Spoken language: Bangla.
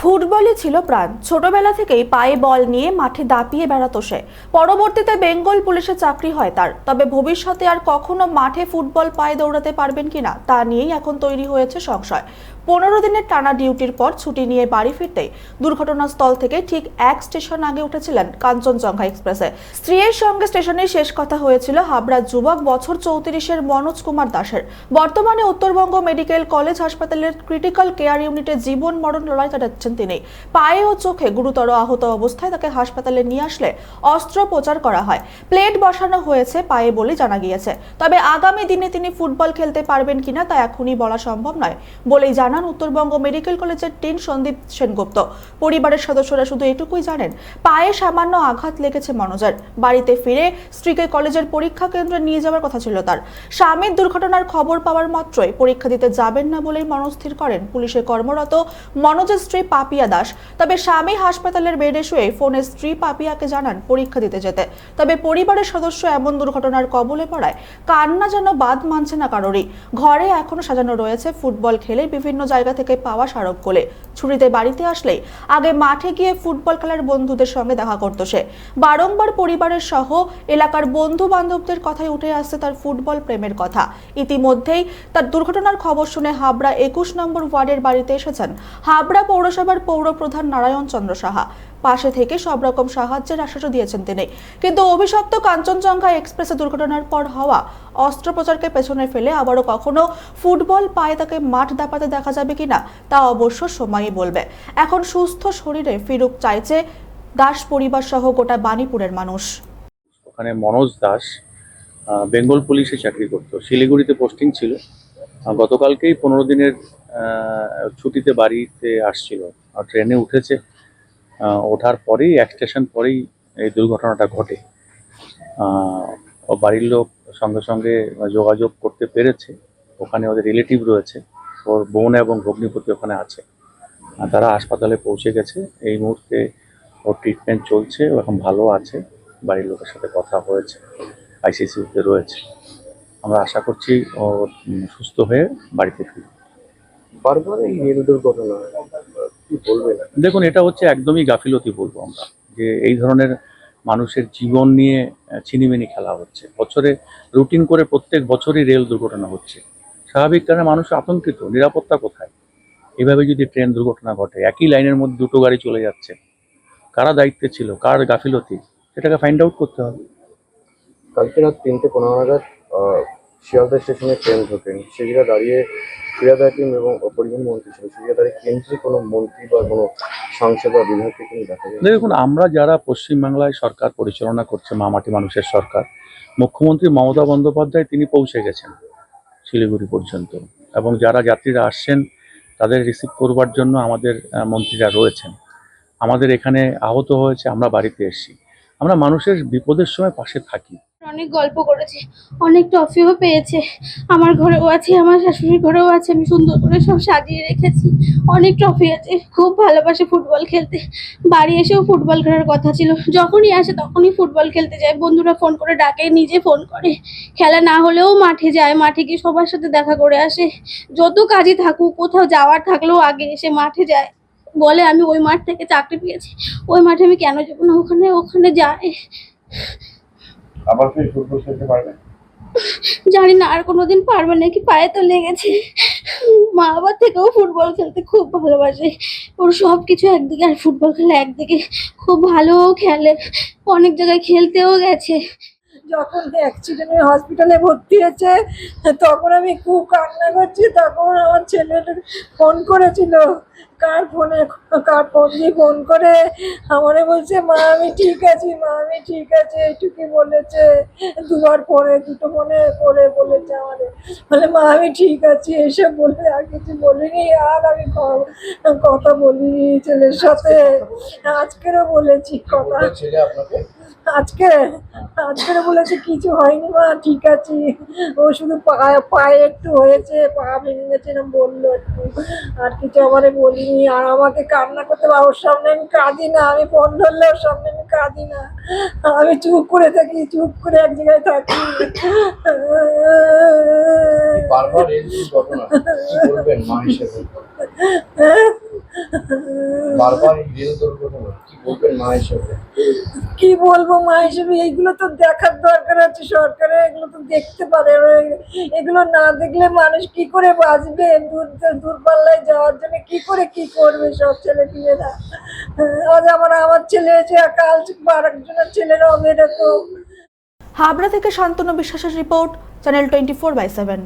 ফুটবলই ছিল প্রাণ। ছোটবেলা থেকেই পায়ে বল নিয়ে মাঠে দাপিয়ে বেড়াতো সে। পরবর্তীতে বেঙ্গল পুলিশে চাকরি হয় তার। তবে ভবিষ্যতে আর কখনো মাঠে ফুটবল পায়ে দৌড়াতে পারবেন কিনা তা নিয়েই এখন তৈরি হয়েছে সংশয়। পনেরো দিনের টানা ডিউটির পর ছুটি নিয়ে বাড়ি ফিরতেই দুর্ঘটনাস্থল থেকে ঠিক এক স্টেশন আগে উঠেছিলেন কাঞ্চনজঙ্ঘা এক্সপ্রেসে। স্ত্রীর সঙ্গে স্টেশনে শেষ কথা হয়েছিল হাবড়ার যুবক বছর চৌত্রিশের মনোজ কুমার দাসের। বর্তমানে উত্তরবঙ্গ মেডিকেল কলেজ হাসপাতালের ক্রিটিক্যাল কেয়ার ইউনিটে জীবন মরণ লড়াই চালাচ্ছেন তিনি। পায়ে ও চোখে গুরুতর আহত অবস্থায় তাকে হাসপাতালে নিয়ে আসলে অস্ত্রোপচার করা হয়। প্লেট বসানো হয়েছে পায়ে বলে জানা গিয়েছে। তবে আগামী দিনে তিনি ফুটবল খেলতে পারবেন কিনা তা এখনই বলা সম্ভব নয় বলেই জানান উত্তরবঙ্গ মেডিকেল কলেজের টিন সন্দীপ সেনগুপ্ত। পরিবারের সদস্যরা শুধু এটুকুই জানেন, পায়ে সামান্য আঘাত লেগেছে মনোজের। বাড়িতে ফিরে স্ত্রীকে কলেজের পরীক্ষা কেন্দ্রে নিয়ে যাওয়ার কথা ছিল তার। স্বামীর দুর্ঘটনার খবর পাওয়ার মাত্রই পরীক্ষা দিতে যাবেন না বলেই মনস্থির করেন পুলিশে কর্মরত মনোজের স্ত্রী পাপিয়া দাস। তবে স্বামী হাসপাতালের বেডে শুয়ে ফোনে স্ত্রী পাপিয়াকে জানান পরীক্ষা দিতে যেতে। তবে পরিবারের সদস্য এমন দুর্ঘটনার কবলে পড়ায় কান্না যেন বাদ মানছে না কারোরই। ঘরে এখনও সাজানো রয়েছে ফুটবল খেলে বিভিন্ন জায়গা থেকে পাওয়া স্মারক গোলে। ছুটিতে বাড়িতে আসলেই আগে মাঠে গিয়ে ফুটবল খেলার বন্ধুদের সঙ্গে দেখা করতো সে। বারংবার পরিবারের সহ এলাকার বন্ধু বান্ধবদের কথাই উঠে আসছে তার ফুটবল প্রেমের কথা। ইতিমধ্যেই তার দুর্ঘটনার খবর শুনে হাবড়া একুশ নম্বর ওয়ার্ডের বাড়িতে এসেছেন হাবড়া পৌরসভার পৌরপ্রধান নারায়ণ চন্দ্র সাহা পাশে থেকে সব রকম সাহায্যের আশ্বাসও দিয়েছেন তিনি। কিন্তু অভিশপ্ত কাঞ্চনজঙ্ঘা এক্সপ্রেসে দুর্ঘটনার পর হওয়া অস্ত্রোপচারকে পেছনে ফেলে আবারও কখনো ফুটবল পায়ে তাকে মাঠ দাপাতে দেখা যাবে কিনা তা অবশ্য সময়ই বলবে। এখন সুস্থ শরীরে ফিরুক চাইছে দাস পরিবার সহ গোটা বাণীপুরের মানুষ। ওখানে মনোজ দাস বেঙ্গল পুলিশে চাকরি করতো। শিলিগুড়িতে পোস্টিং ছিল। গতকালকেই পনেরো দিনের ছুটিতে বাড়িতে আসছিল। আর ট্রেনে উঠেছে। ওঠার পরেই, এক স্টেশন পরেই এই দুর্ঘটনাটা ঘটে। বাড়ির লোক সঙ্গে সঙ্গে যোগাযোগ করতে পেরেছে। ওখানে ওদের রিলেটিভ রয়েছে। ওর বোন এবং ভগ্নিপতি ওখানে আছে। তারা হাসপাতালে পৌঁছে গেছে। এই মুহূর্তে ওর ট্রিটমেন্ট চলছে। ও এখন ভালো আছে। বাড়ির লোকের সাথে কথা হয়েছে। আইসিসিউতে রয়েছে। আমরা আশা করছি ও সুস্থ হয়ে বাড়িতে ফিরবে। বারবার এই রেল দুর্ঘটনা দেখুন এটা হচ্ছে একদমই গাফিলতি বলব আমরা যে এই ধরনের মানুষের জীবন নিয়ে আহ, ছিনিমিনি খেলা হচ্ছে। বছরে রুটিন করে প্রত্যেক বছরই রেল দুর্ঘটনা হচ্ছে। স্বাভাবিক কারণে মানুষ আতঙ্কিত নিরাপত্তা কোথায়? এভাবে যদি ট্রেন দুর্ঘটনা ঘটে একই লাইনের মধ্যে দুটো গাড়ি চলে যাচ্ছে কারা দায়িত্বে ছিল কার গাফিলতি? সেটাকে ফাইন্ড আউট করতে হবে। কালকে রাত তিনটে পনেরো নাগাদ আহ, শিয়ালদা স্টেশনে ট্রেন ঢোকেন। জায়গায় দাঁড়িয়ে ক্রীড়া টিম এবং পরিবহন মন্ত্রী ছিল দাঁড়িয়ে কেন্দ্রীয় কোনো মন্ত্রী বা কোনো সাংসদ বা বিধায়ককে কিন্তু দেখা যায় দেখুন, আমরা যারা পশ্চিমবাংলায় সরকার পরিচালনা করছে, মামাটি মানুষের সরকার, মুখ্যমন্ত্রী মমতা বন্দ্যোপাধ্যায় তিনি পৌঁছে গেছেন শিলিগুড়ি পর্যন্ত। এবং যারা যাত্রীরা আসছেন, তাদের রিসিভ করবার জন্য আমাদের মন্ত্রীরা রয়েছেন। আমাদের এখানে আহত হয়েছে, আমরা বাড়িতে এসেছি। আমরা মানুষের বিপদের সময় পাশে থাকি। অনেক গল্প করেছে অনেক ট্রফিও পেয়েছে। আমার ঘরেও আছে, আমার শাশুড়ির ঘরেও আছে, আমি সুন্দর করে সব সাজিয়ে রেখেছি। অনেক ট্রফি আছে, খুব ভালোবাসে ফুটবল খেলতে। বাড়ি এসেও ফুটবল খেলার কথা ছিল। যখনই আসে তখনই ফুটবল খেলতে যায়। বন্ধুরা ফোন করে ডাকে, নিজে ফোন করে। খেলা না হলেও মাঠে যায়, মাঠে গিয়ে সবার সাথে দেখা করে আসে। যত কাজে থাকুক, কোথাও যাওয়ার থাকলেও আগে এসে মাঠে যায়। বলে, আমি ওই মাঠ থেকে চাকরি পেয়েছি। ওই মাঠে আমি কেন যাব না? ওখানে ওখানে যায়। আবার কি ফুটবল করতে পারবে? জানি না, আর কোনোদিন পারবে নাকি পায়ে তো লেগেছে। মা বাবার থেকেও ফুটবল খেলতে খুব ভালোবাসে। ওর সব কিছু একদিকে আর ফুটবল খেলা একদিকে খুব ভালো খেলে। অনেক জায়গায় খেলতেও গেছে। যখন অ্যাক্সিডেন্টে হসপিটালে ভর্তি হয়েছে, তখন আমি খুব কান্না করছি। তখন আমার ছেলে ফোন করেছিল, কার ফোনে কার ফোন দিয়ে ফোন করে? আমারে বলছে, মা, আমি ঠিক আছি, মা, আমি ঠিক আছি। এইটুকুই বলেছে, দুবার পরে, দুটো ফোনে করে বলেছে আমাদের বলে, মা, আমি ঠিক আছি। এসব বলে আর কিছু বলিনি, আর আমি কথা বলিনি ছেলের সাথে। আজকেরও বলেছি কথা। আজকে আজকে বলেছে কিছু হয়নি মা ঠিক আছে। ও শুধু পা- পায়ে একটু হয়েছে পা ভেঙে গেছে এরকম বলল একটু। আর কিছু আমারে বলিনি। আর আমাকে কান্না করতে বা ওর সামনে আমি কাঁদি না আমি ফোন ধরলে ওর সামনে আমি কাঁদি না। আমি চুপ করে থাকি চুপ করে এক জায়গায় থাকি। বারবার এই দুর্ঘটনা কি বলবেন মা হিসেবে? বারবার রেল দুর্ঘটনা কি বলবেন মা হিসেবে? কি বলব মা হিসেবে? এইগুলো তো দেখার দরকার আছে সরকারের এগুলো তো দেখতে পারে। এগুলো না দেখলে মানুষ কি করে বাঁচবে? দূর দূরপাল্লায় যাওয়ার জন্য কি করে কি করবে সব ছেলে পিলেরা আজ আমার আমার ছেলে হয়েছে কাল আরেকজনের ছেলেরা হবে এরকম হাবড়া থেকে শান্তনু বিশ্বাসের report channel twenty four by seven.